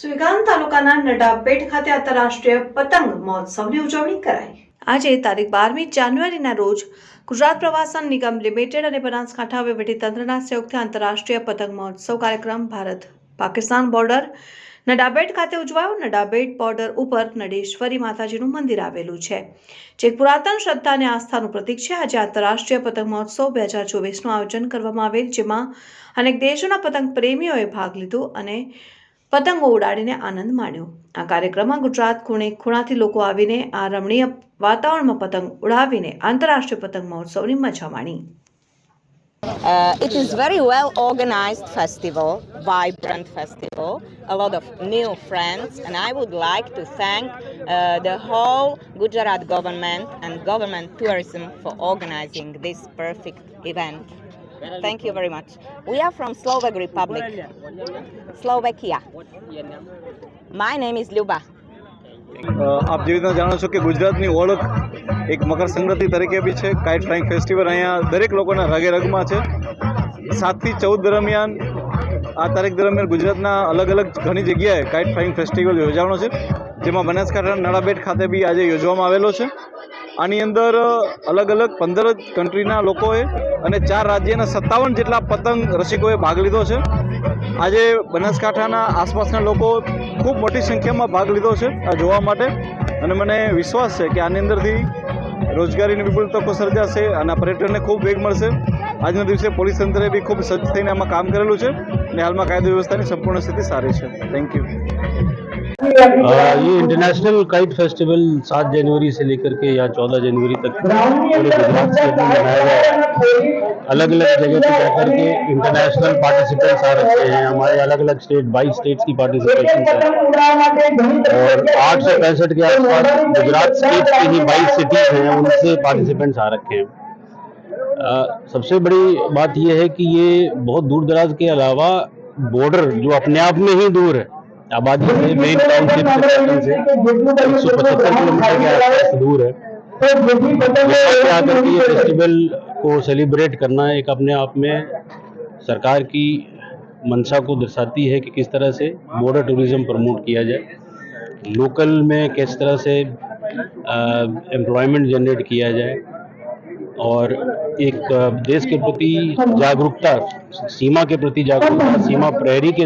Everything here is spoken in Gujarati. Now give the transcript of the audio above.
સુઈગામ તાલુકાના નડાબેટ ખાતે આંતરરાષ્ટ્રીય પતંગ મહોત્સવની ઉજવણી કરાઈ. આજે તારીખ બારમી જાન્યુઆરીના રોજ ગુજરાત પ્રવાસન નિગમ લિમિટેડ અને બનાસકાંઠા વહીવટીતંત્રના સંયુક્ત આંતરરાષ્ટ્રીય પતંગ મહોત્સવ કાર્યક્રમ ભારત પાકિસ્તાન બોર્ડર નડાબેટ ખાતે ઉજવાયો. નડાબેટ બોર્ડર ઉપર નડેશ્વરી માતાજીનું મંદિર આવેલું છે, જે પુરાતન શ્રદ્ધા અને આસ્થાનું પ્રતીક છે. આજે આંતરરાષ્ટ્રીય પતંગ મહોત્સવ બે હજાર ચોવીસનું આયોજન કરવામાં આવેલ, જેમાં અનેક દેશોના પતંગ પ્રેમીઓએ ભાગ લીધો અને પતંગો ઉડાડીને આનંદ માણ્યો આ કાર્યક્રમમાં ગુજરાત ખૂણે ખૂણાથી લોકો આવીને આ રમણીય વાતાવરણમાં પતંગ ઉડાવીને આંતરરાષ્ટ્રીય પતંગ મહોત્સવની મજા માણી Uh, it is very well organized festival, vibrant festival, a lot of new friends, and I would like to thank uh, the whole Gujarat government and government tourism for organizing this perfect event. Thank you very much. We are from Slovak Republic, Slovakia. My name is Luba. આપ જેવી રીતના જાણો છો કે ગુજરાતની ઓળખ એક મકર સંક્રાંતિ તરીકે બી છે કાઇટ ફ્લાઇંગ ફેસ્ટિવલ અહીંયા દરેક લોકોના રગે રગમાં છે સાતથી ચૌદ દરમિયાન આ તારીખ દરમિયાન ગુજરાતના અલગ અલગ ઘણી જગ્યાએ કાઇટ ફ્લાઇંગ ફેસ્ટિવલ યોજાવાનો છે. જેમાં બનાસકાંઠાના નળાબેટ ખાતે બી આજે યોજવામાં આવેલો છે. આની અંદર અલગ અલગ પંદર કન્ટ્રીના લોકોએ અને ચાર રાજ્યના સત્તાવન જેટલા પતંગ રસિકોએ ભાગ લીધો છે. આજે બનાસકાંઠાના આસપાસના લોકો ખૂબ મોટી સંખ્યામાં ભાગ લીધો છે આ જોવા માટે. અને મને વિશ્વાસ છે કે આની અંદરથી રોજગારીની વિપુલ તકો સર્જાશે અને પર્યટનને ખૂબ વેગ મળશે. આજના દિવસે પોલીસ તંત્રે બી ખૂબ સજ્જ થઈને આમાં કામ કરેલું છે અને હાલમાં કાયદો વ્યવસ્થાની સંપૂર્ણ સ્થિતિ સારી છે થેન્ક યુ आ, ये इंटरनेशनल काइट फेस्टिवल सात जनवरी से लेकर के यहाँ चौदह जनवरी तक पूरे गुजरात स्टेट में मनाया गया है अलग अलग जगह पे जाकर के इंटरनेशनल पार्टिसिपेंट्स आ रखे हैं हमारे अलग अलग स्टेट बाईस स्टेट्स की पार्टिसिपेशन है और आठ सौ पैंसठ के आसपास गुजरात स्टेट की ही बाईस सिटीज हैं उनसे पार्टिसिपेंट्स आ रखे हैं सबसे बड़ी बात यह है कि ये बहुत दूर दराज के अलावा बॉर्डर जो अपने आप में ही दूर है आबादी से मेन टाउनशिप से एक सौ पचहत्तर किलोमीटर के आसपास दूर है। यहाँ पे आकर के ये फेस्टिवल को सेलिब्रेट करना एक अपने आप में सरकार की मंशा को दर्शाती है कि किस तरह से बॉर्डर टूरिज़्म प्रमोट किया जाए। लोकल में किस तरह से एम्प्लॉयमेंट जनरेट किया जाए। और एक अ, देश के प्रति जागरूकता सीमा के प्रति जागरूकता सीमा प्रहरी के